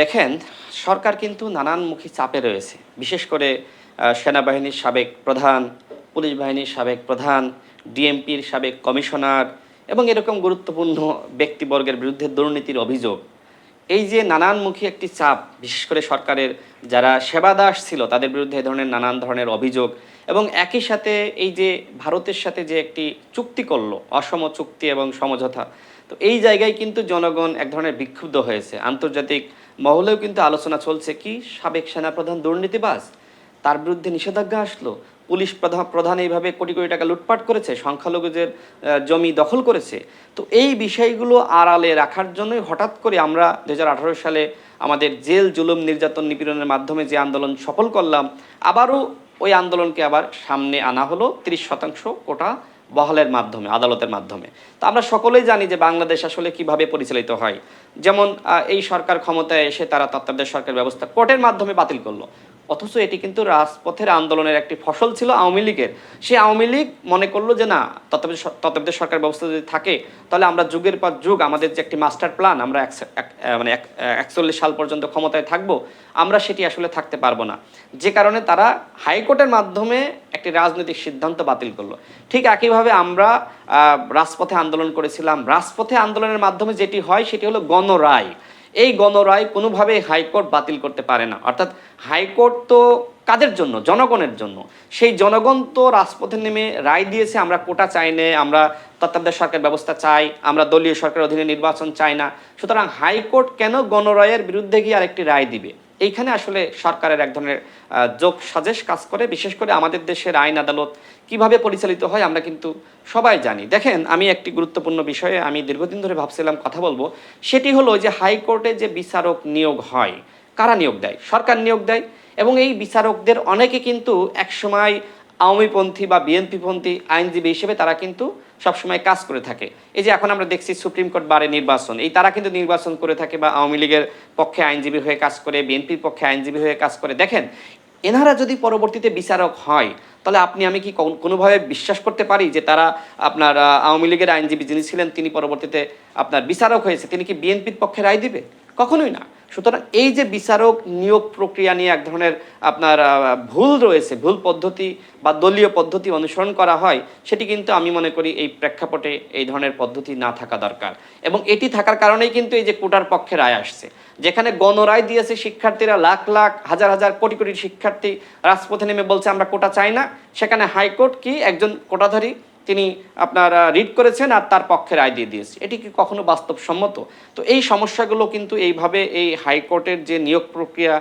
দেখেন, সরকার কিন্তু নানানমুখী চাপে রয়েছে। বিশেষ করে সেনাবাহিনীর সাবেক প্রধান, পুলিশ বাহিনীর সাবেক প্রধান, ডিএমপির সাবেক কমিশনার এবং এরকম গুরুত্বপূর্ণ ব্যক্তিবর্গের বিরুদ্ধে দুর্নীতির অভিযোগ। এই যে নানানমুখী একটি চাপ, বিশেষ করে সরকারের যারা সেবাদাস ছিল, তাদের বিরুদ্ধে এ ধরনের নানান ধরনের অভিযোগ এবং একই সাথে এই যে ভারতের সাথে যে একটি চুক্তি করল, অসম চুক্তি এবং সমঝোতা, তো এই জায়গায় কিন্তু জনগণ এক ধরনের বিক্ষুব্ধ হয়েছে। আন্তর্জাতিক মহলেও কিন্তু আলোচনা চলছে কি, সাবেক সেনাপ্রধান দুর্নীতিবাজ, তার বিরুদ্ধে নিষেধাজ্ঞা আসলো, পুলিশ প্রধান প্রধান এইভাবে কোটি কোটি টাকা লুটপাট করেছে, সংখ্যালঘুদের জমি দখল করেছে। তো এই বিষয়গুলো আড়ালে রাখার জন্যই হঠাৎ করে আমরা দু হাজার আঠারো সালে আমাদের জেল জুলুম নির্যাতন নিপীড়নের মাধ্যমে যে আন্দোলন সফল করলাম, আবারও ওই আন্দোলনকে আবার সামনে আনা হলো, তিরিশ শতাংশ কোটা বহালের মাধ্যমে, আদালতের মাধ্যমে। তো আমরা সকলেই জানি যে বাংলাদেশ আসলে কীভাবে পরিচালিত হয়। যেমন এই সরকার ক্ষমতায় এসে তারা তত্ত্বাবধায়ক সরকার ব্যবস্থা কোর্টের মাধ্যমে বাতিল করল। অথচ এটি কিন্তু রাজপথের আন্দোলনের একটি ফসল ছিল আওয়ামী লীগের। সেই আওয়ামী লীগ মনে করল যে, না তত্ত্বাবধায়ক স- সরকার ব্যবস্থা যদি থাকে, তাহলে আমরা যুগের পর যুগ, আমাদের যে একটি মাস্টার প্ল্যান আমরা মানে এক- একচল্লিশ সাল পর্যন্ত ক্ষমতায় থাকব, আমরা সেটি আসলে থাকতে পারব না। যে কারণে তারা হাইকোর্টের মাধ্যমে একটি রাজনৈতিক সিদ্ধান্ত বাতিল করল। ঠিক একইভাবে আমরা রাজপথে আন্দোলন করেছিলাম। রাজপথে আন্দোলনের মাধ্যমে যেটি হয়, সেটি হলো গণরায়। এই গণরায় কোনোভাবেই হাইকোর্ট বাতিল করতে পারে না। অর্থাৎ হাইকোর্ট তো কাদের জন্য? জনগণের জন্য। সেই জনগণ তো রাজপথে নেমে রায় দিয়েছে, আমরা কোটা চাই না, আমরা তত্ত্বাবধায়ক সরকার ব্যবস্থা চাই, আমরা দলীয় সরকারের অধীনে নির্বাচন চাই না। সুতরাং হাইকোর্ট কেন গণরায়ের বিরুদ্ধে গিয়ে আরেকটি রায় দিবে? এইখানে আসলে সরকারের এক ধরনের যোগ সাজেশ কাজ করে। বিশেষ করে আমাদের দেশের আইন আদালত কীভাবে পরিচালিত হয় আমরা কিন্তু সবাই জানি। দেখেন, আমি একটি গুরুত্বপূর্ণ বিষয়ে আমি দীর্ঘদিন ধরে ভাবছিলাম কথা বলব। সেটি হলো যে হাইকোর্টে যে বিচারক নিয়োগ হয়, কারা নিয়োগ দেয়? সরকার নিয়োগ দেয় এবং এই বিচারকদের অনেকে কিন্তু একসময় আওয়ামীপন্থী বা বিএনপিপন্থী আইনজীবী হিসেবে তারা কিন্তু সবসময় কাজ করে থাকে। এই যে এখন আমরা দেখছি সুপ্রিম কোর্ট বারে নির্বাচন, এই তারা কিন্তু নির্বাচন করে থাকে বা আওয়ামী লীগের পক্ষে আইনজীবী হয়ে কাজ করে, বিএনপির পক্ষে আইনজীবী হয়ে কাজ করে। দেখেন, এনারা যদি পরবর্তীতে বিচারক হয়, তাহলে আপনি, আমি কি কোনোভাবে বিশ্বাস করতে পারি যে তারা আপনার আওয়ামী লীগের আইনজীবী যিনি ছিলেন, তিনি পরবর্তীতে আপনার বিচারক হয়েছে, তিনি কি বিএনপির পক্ষে রায় দিবে? কখনোই না। সুতরাং এই যে বিচারক নিয়োগ প্রক্রিয়া নিয়ে এক ধরনের আপনার ভুল রয়েছে, ভুল পদ্ধতি বা দলীয় পদ্ধতি অনুসরণ করা হয়, সেটি কিন্তু আমি মনে করি এই প্রেক্ষাপটে এই ধরনের পদ্ধতি না থাকা দরকার। এবং এটি থাকার কারণেই কিন্তু এই যে কোটার পক্ষে রায় আসছে, যেখানে গণরায় দিয়েছে শিক্ষার্থীরা লাখ লাখ, হাজার হাজার, কোটি কোটি শিক্ষার্থী রাজপথে নেমে বলছে, আমরা কোটা চাই না। সেখানে হাইকোর্ট কি একজন কোটাধারী তিনি আপনার রিড করেছেন আর তার পক্ষে রায় দিয়ে দিয়েছে। এটি কি কখনো বাস্তবসম্মত? তো এই সমস্যাগুলো কিন্তু এইভাবে এই হাইকোর্টের যে নিয়োগ প্রক্রিয়া,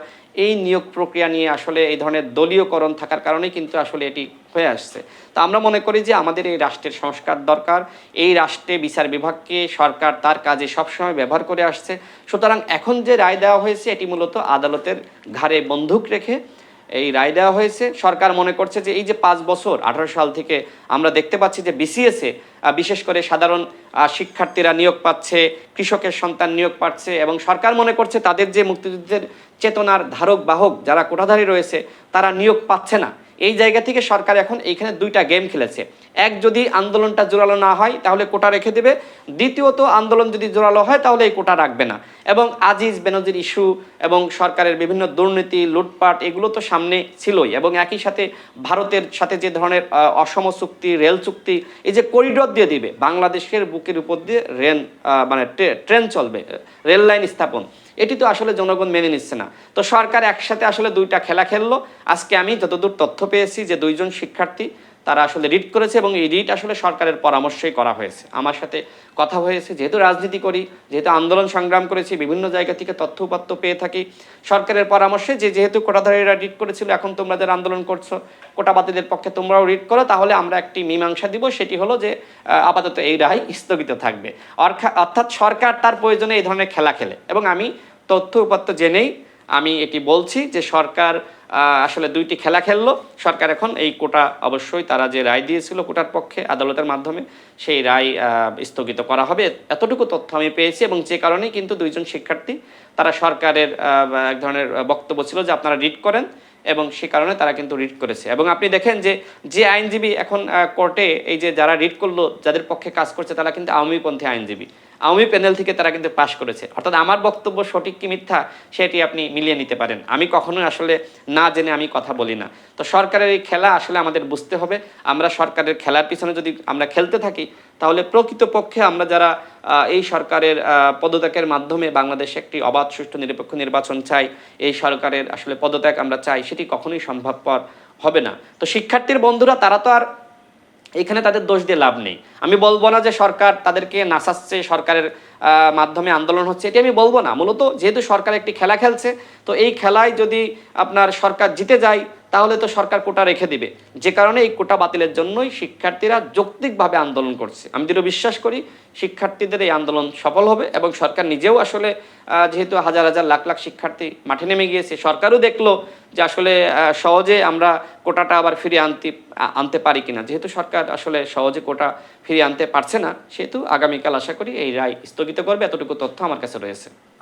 এই নিয়োগ প্রক্রিয়া নিয়ে আসলে এই ধরনের দলীয়করণ থাকার কারণেই কিন্তু আসলে এটি হয়ে আসছে। তো আমরা মনে করি যে আমাদের এই রাষ্ট্রের সংস্কার দরকার। এই রাষ্ট্রে বিচার বিভাগকে সরকার তার কাজে সবসময় ব্যবহার করে আসছে। সুতরাং এখন যে রায় দেওয়া হয়েছে, এটি মূলত আদালতের ঘাড়ে বন্দুক রেখে এই রায় দেওয়া হয়েছে। সরকার মনে করছে যে এই যে পাঁচ বছর, আঠারো সাল থেকে আমরা দেখতে পাচ্ছি যে বিসিএসে বিশেষ করে সাধারণ শিক্ষার্থীরা নিয়োগ পাচ্ছে, কৃষকের সন্তান নিয়োগ পাচ্ছে এবং সরকার মনে করছে তাদের যে মুক্তিযুদ্ধের চেতনার ধারক বাহক যারা কোটাধারী রয়েছে, তারা নিয়োগ পাচ্ছে না। এই জায়গা থেকে সরকার এখন এইখানে দুইটা গেম খেলেছে। এক যদি আন্দোলনটা জোরালো না হয়, তাহলে কোটা রেখে দেবে। দ্বিতীয়ত, আন্দোলন যদি জোরালো হয়, তাহলে এই কোটা রাখবে না। এবং আজিজ বেনজির ইস্যু এবং সরকারের বিভিন্ন দুর্নীতি, লুটপাট, এগুলো তো সামনে ছিলই। এবং একই সাথে ভারতের সাথে যে ধরনের অসম চুক্তি, রেল চুক্তি, এই যে করিডোর দিয়ে দিবে, বাংলাদেশের বুকের উপর দিয়ে রেল মানে ট্রেন চলবে, রেল লাইন স্থাপন। এটি তো আসলে জনগণ মেনে নিচ্ছে না। তো সরকার একসাথে আসলে দুইটা খেলা খেললো। আজকে আমি যতদূর তথ্য পেয়েছি যে দুইজন শিক্ষার্থী তারা আসলে রিট করেছে এবং এই রিট আসলে সরকারের পরামর্শেই করা হয়েছে। আমার সাথে কথা হয়েছে, যেহেতু রাজনীতি করি, যেহেতু আন্দোলন সংগ্রাম করেছি, বিভিন্ন জায়গা থেকে তথ্য উপাত্ত পেয়ে থাকি, সরকারের পরামর্শে যে যেহেতু কোটাধারীরা রিট করেছিল, এখন তোমরা যারা আন্দোলন করছ কোটা বাতিলের পক্ষে তোমরাও রিট করো, তাহলে আমরা একটি মীমাংসা দিব, সেটি হলো যে আপাতত এই রায় স্থগিত থাকবে। অর্থাৎ সরকার তার প্রয়োজনে এই ধরনের খেলা খেলে এবং আমি তথ্য উপাত্ত জেনেই আমি এটি বলছি যে সরকার আসলে দুইটি খেলা খেললো। সরকার এখন এই কোটা অবশ্যই তারা যে রায় দিয়েছিল কোটার পক্ষে আদালতের মাধ্যমে, সেই রায় স্থগিত করা হবে। এতটুকু তথ্য আমি পেয়েছি এবং যে কারণে কিন্তু দুইজন শিক্ষার্থী, তারা সরকারের এক ধরনের বক্তব্য ছিল যে আপনারা রিড করেন এবং সে কারণে তারা কিন্তু রিড করেছে। এবং আপনি দেখেন যে যে আইনজীবী এখন কোর্টে এই যে যারা রিড করল, যাদের পক্ষে কাজ করছে তারা কিন্তু আওয়ামীপন্থী আইনজীবী। আওয়ামী প্যানেল থেকে তারা কিন্তু পাশ করেছে। অর্থাৎ আমার বক্তব্য সঠিক কি মিথ্যা সেটি আপনি মিলিয়ে নিতে পারেন। আমি কখনোই আসলে না জেনে আমি কথা বলি না। তো সরকারের এই খেলা আসলে আমাদের বুঝতে হবে। আমরা সরকারের খেলার পিছনে যদি আমরা খেলতে থাকি, তাহলে প্রকৃতপক্ষে আমরা যারা এই সরকারের পদত্যাগের মাধ্যমে বাংলাদেশে একটি অবাধ, সুষ্ঠু, নিরপেক্ষ নির্বাচন চাই, এই সরকারের আসলে পদত্যাগ আমরা চাই, সেটি কখনোই সম্ভবপর হবে না। তো শিক্ষার্থীর বন্ধুরা, তারা তো আর এখানে তাদের দোষ দিয়ে লাভ নেই। আমি বলব না যে সরকার তাদেরকে নাচাচ্ছে সরকারের মাধ্যমে আন্দোলন হচ্ছে, এটি আমি বলব না। মূলত যেহেতু সরকার একটি খেলা খেলছে, তো এই খেলায় যদি আপনার সরকার জিতে যায়, তাহলে তো সরকার কোটা রেখে দিবে। যে কারণে এই কোটা বাতিলের জন্যই শিক্ষার্থীরা যৌক্তিকভাবে আন্দোলন করছে। আমি দৃঢ় বিশ্বাস করি, শিক্ষার্থীদের এই আন্দোলন সফল হবে এবং সরকার নিজেও আসলে যেহেতু হাজার হাজার লাখ লাখ শিক্ষার্থী মাঠে নেমে গিয়েছে, সরকারও দেখল যে আসলে সহজে আমরা কোটাটা আবার ফিরিয়ে আনতে আনতে পারি কিনা। যেহেতু সরকার আসলে সহজে কোটা ফিরিয়ে আনতে পারছে না, সেহেতু আগামীকাল আশা করি এই রায় স্থগিত করবে এতটুকু তথ্য আমার কাছে রয়েছে।